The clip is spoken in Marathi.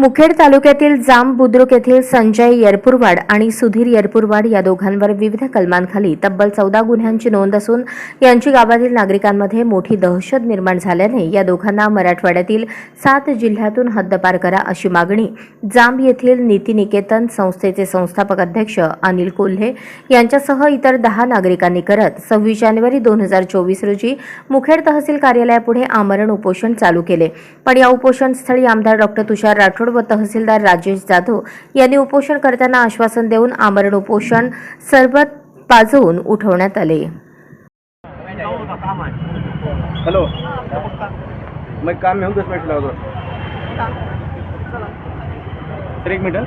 मुखेड तालुक्यातील जांब बुद्रुक येथील संजय येरपूरवाड आणि सुधीर येरपूरवाड या दोघांवर विविध कलमांखाली तब्बल चौदा गुन्ह्यांची नोंद असून यांची गावातील नागरिकांमध्ये मोठी दहशत निर्माण झाल्याने या दोघांना मराठवाड्यातील सात जिल्ह्यातून हद्दपार करा अशी मागणी जांब येथील नीतिनिकेतन संस्थेचे संस्थापक अध्यक्ष अनिल कोल्हे यांच्यासह इतर दहा नागरिकांनी करत सव्वीस जानेवारी दोन हजार चोवीस रोजी मुखेड तहसील कार्यालयापुढे आमरण उपोषण चालू केले. पण या उपोषण स्थळी आमदार डॉक्टर तुषार राठोड व तहसीलदार राजेश जाधव यांनी उपोषण करताना आश्वासन देऊन आमरण उपोषण सरबत पाजवून उठवण्यात आले. हेलो. मैं काम में हूँ दस मिनट सर एक मिनट।